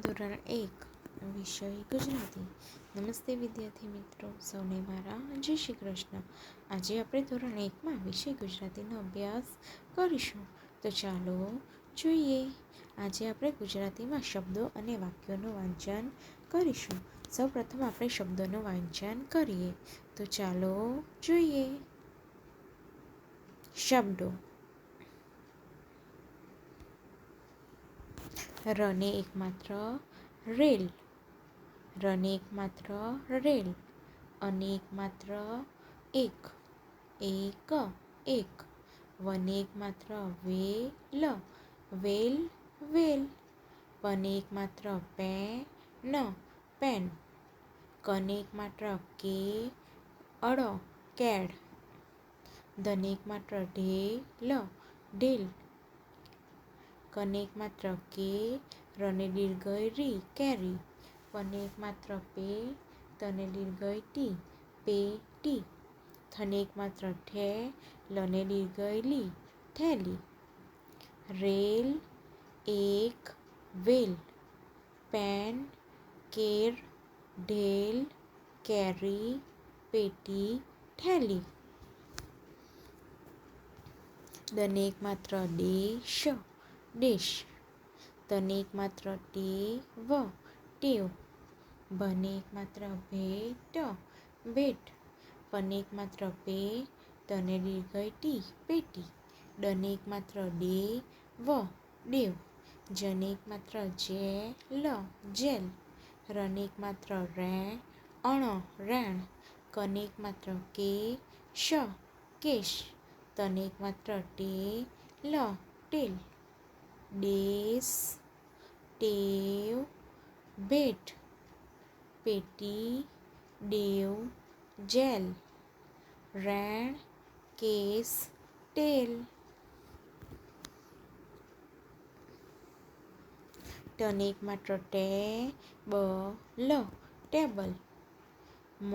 ધોરણ એક, વિષય ગુજરાતી. નમસ્તે વિદ્યાર્થી મિત્રો, સૌને મારા જય શ્રી કૃષ્ણ. આજે આપણે ધોરણ એકમાં વિષય ગુજરાતીનો અભ્યાસ કરીશું. તો ચાલો જોઈએ. આજે આપણે ગુજરાતીમાં શબ્દો અને વાક્યોનું વાંચન કરીશું. સૌપ્રથમ આપણે શબ્દોનું વાંચન કરીએ. તો ચાલો જોઈએ. શબ્દો. રને એકમાત્ર રેલ. રને એકમાત્ર રેલ. અને એકમાત્ર એક. એક એક. વને એકમાત્ર વેલ. વેલ વેલ. પને એકમાત્ર પેન પેન. કને એકમાત્ર કે, અડ, કેડ. ધને એકમાત્ર ઢેલ ઢેલ. કનેક માત્ર કે રને દીર્ઘય રી કેરી પને માત્ર પે તને દીર્ઘય ટી પે ટી થને એક માત્ર ઠે લને દીર્ઘય થેલી રેલ એક વેલ પેન કેર ઢેલ કેરી પેટી થેલી દને એક માત્ર દેશ દેશ તને એક માત્ર ટેવ ટેવ. ભને એક માત્ર ભેટ ભેટ. પને એક માત્ર પે તને દીર્ઘય ટી પેટી. ડને એક માત્ર ડે વ દેવ. જને એક માત્ર લ જેલ. રને એક માત્ર રે અણ, રેણ. કને એક માત્ર કે શ કેશ. તને એક માત્ર ટે લ ટેલ. ડેસ ટેવ બેટ પેટી ડેવ જેલ. રેણ, કેસ ટેલ ટને માત્ર ટે, બ, લ, ટેબલ. મ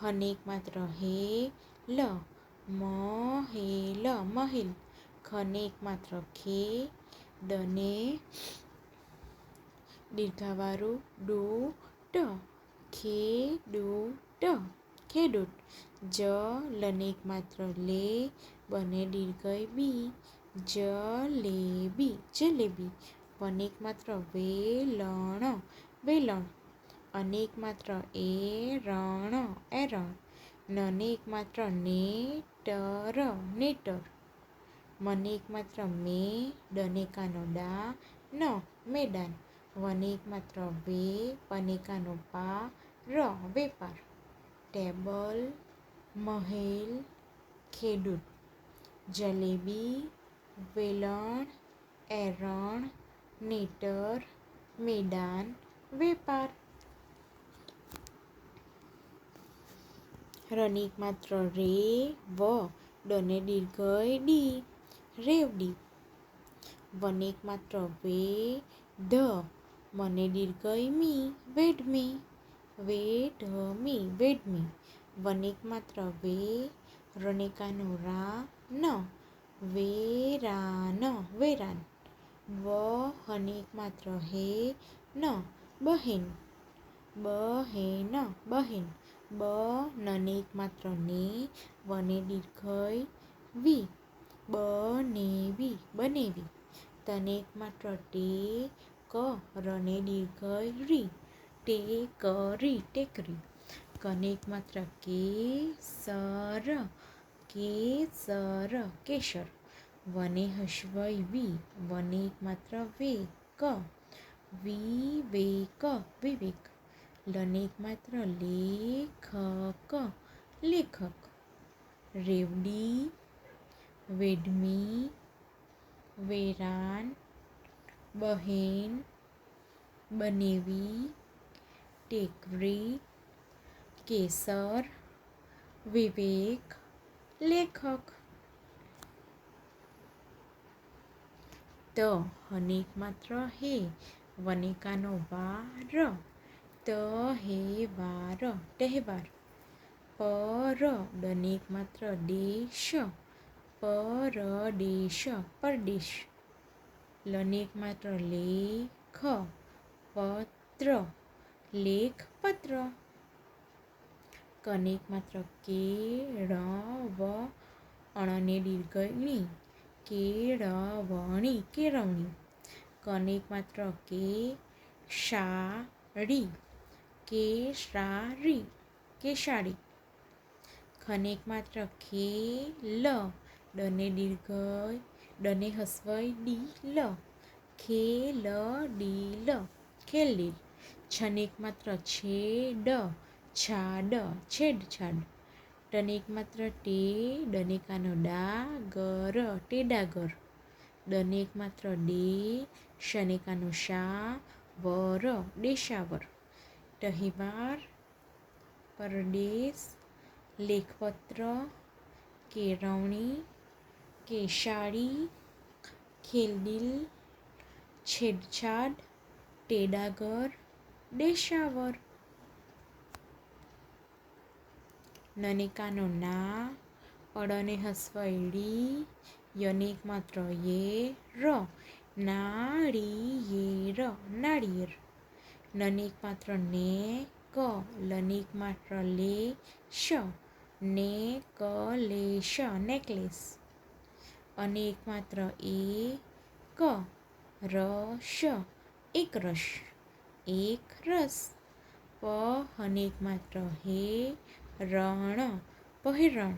હનેક માત્ર હે, લ. મ, હે, લ, મહિલ. ખનેક માત્ર ખે ડને દીર્ઘાવાળું ડો ટ ખે ડો ટ ખેડૂત જ લને માત્ર લે, બને દીર્ઘય બી, જલેબી બને એક માત્ર વેલણ વેલણ. અનેક માત્ર એ રણ એરણ. નને એક માત્ર નેટર નેટર. મને એક માત્ર મે ડનેકાનો ડા ન મેદાન વને એક માત્ર વે પનેકાનો પા ર વેપાર ટેબલ મહેલ ખેડૂત જલેબી વેલણ એરણ નેટર મેદાન વેપાર રનિક માત્ર રે વ ડને દીર્ઘય ડી રેવડી. વનેક માત્ર વે ધ મને દીર્ઘય મી વેડમી વેઢમી વેડમી વનેક માત્ર વે. રનેકાનો રા ન વેરાન વેરાન. વ હનેક માત્ર હે ન બહેન બહેન. બહેન બ નનેક માત્ર ને વને દીર્ઘય વી બનેવી બનેવી. તનેક માત્ર ટે ક રને દીર્ઘય રી ટે કરી ટેકરી. કનેક માત્ર કે સર કેસર કેસર. વને હસ્વય વી વને માત્ર વે ક વિવેક વિવેક. લને એક માત્ર લેખક લેખક. રેવડી વેડમી વેરાન બહેન બનેવી ટેકરી કેસર વિવેક લેખક ત હનેક માત્ર હે વનિકાનો વાર ત હે વાર તહેવાર પર ડનેક માત્ર દેશ પરદેશ પરદેશ લનેક માત્ર લેખ પત્ર લેખ પત્ર કનેક માત્ર કે ળ વ અણને દીર્ઘની કેળવણી કેળવણી. કનેક માત્ર કે શાળી કેશારી, કેશાળી. ખનેક માત્ર ખેલ ડને દીર્ઘ ડને હસવઈ ડી લ ખે લ ડી લ ખેલડીલ છનેક માત્ર છે ડ છાડ છેડ છાડ એક માત્ર ટે ડનેકાનો ડા ગર ટેડાગર એક માત્ર ડે શનેકાનો શા વર ડેશાવર તહેવાર પરદેશ લેખપત્ર કેળવણી કેશાળી, ખેલદિલ, છેડછાડ, ટેડાગર દેશાવર નનિકાનો ના, અડને હસવૈડી માત્ર યે ર નાળિયેર નાળિયેર. નનેક માત્ર ને ક, લનિક માત્ર લે શ, ને ક લે શ, નેકલેસ. અનેક માત્ર એ ક રસ. એક રસ. એક રસ. પ અનેક માત્ર હે રણ. પહેરણ.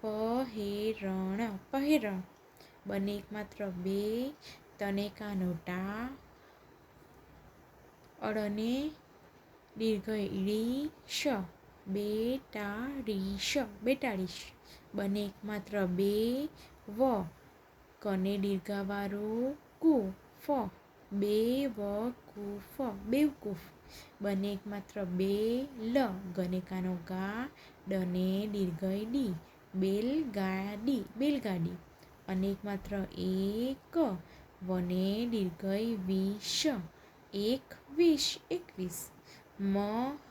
પહેરણ પહેરણ. બને માત્ર બે તનેકાનો ટા. અડને દીર્ઘ ઈડી શ બેટાડીશ. બેટાડીશ. બને માત્ર બે વ. કને દીર્ઘાવાળું કુ. ફ. બે વ કુ. ફ. બેવકૂફ બને માત્ર બે લ. ગનેકાનો ગા. ડને દીર્ઘય ડી. બેલગાડી બેલગાડી અનેક માત્ર એક વને દીર્ઘય વીસ એક વીસ એકવીસ મ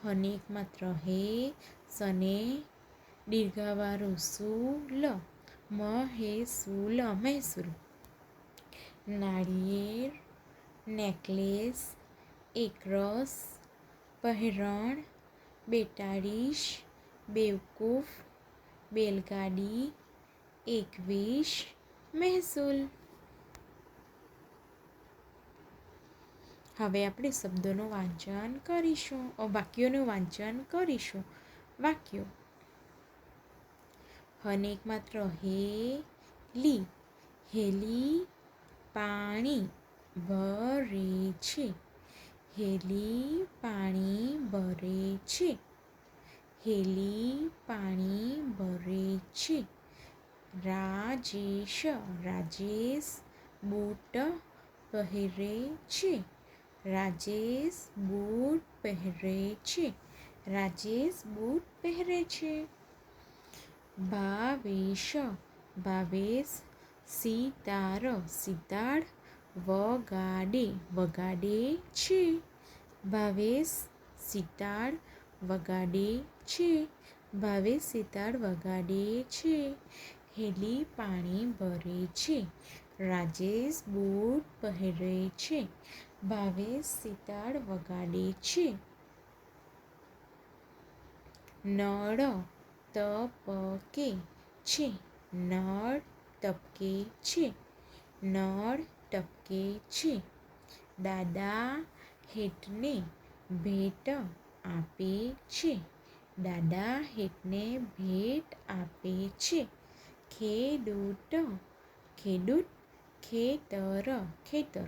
હને માત્ર હે. સને દીર્ઘાવાળું સુ મ હે સુલ મહેસૂલ નાળિયેર, નેકલેસ, એકરસ, પહેરણ, બેતાળીસ, બેવકૂફ, બેલગાડી, એકવીસ, મહેસૂલ. હવે આપણે શબ્દોનું વાંચન કરીશું વાક્યોનું વાંચન કરીશું. વાક્યો. હનેક માત્ર હે લી હેલી પાણી ભરે છે. હેલી પાણી ભરે છે. હેલી પાણી ભરે છે. રાજેશ રાજેશ બૂટ પહેરે છે. રાજેશ બૂટ પહેરે છે. રાજેશ બૂટ પહેરે છે. ભાવેશ ભાવેશ, સિતાર સિતાર વગાડે વગાડે છે. ભાવેશ સિતાર વગાડે છે. ભાવેશ સિતાર વગાડે છે. હેલી પાણી ભરે છે. રાજેશ બૂટ પહેરે છે. ભાવેશ સિતાર વગાડે છે. નળ તપકે છે. નળ ટપકે છે. નળ ટપકે છે. દાદા હેઠને ભેટ આપે છે. દાદા હેઠને ભેટ આપે છે. ખેડૂત ખેડૂત ખેતર ખેતર.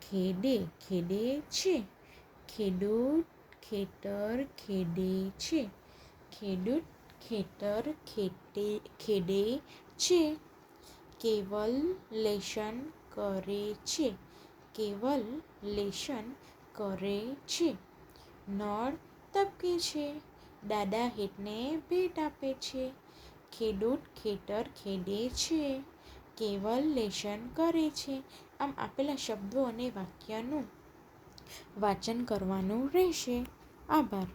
ખેડે ખેડે છે. ખેડૂત ખેતર, ખેડે છે. ખેડૂત ખેતર ખેતે, ખેડે છે. કેવલ લેશન કરે છે. કેવલ લેશન કરે છે. નળ તપકે છે. દાદા હેઠને ભેટ આપે છે. ખેડૂત ખેતર ખેડે છે. કેવલ લેશન કરે છે. આમ આપેલા શબ્દો અને વાક્યનું વાંચન કરવાનું રહેશે. આભાર.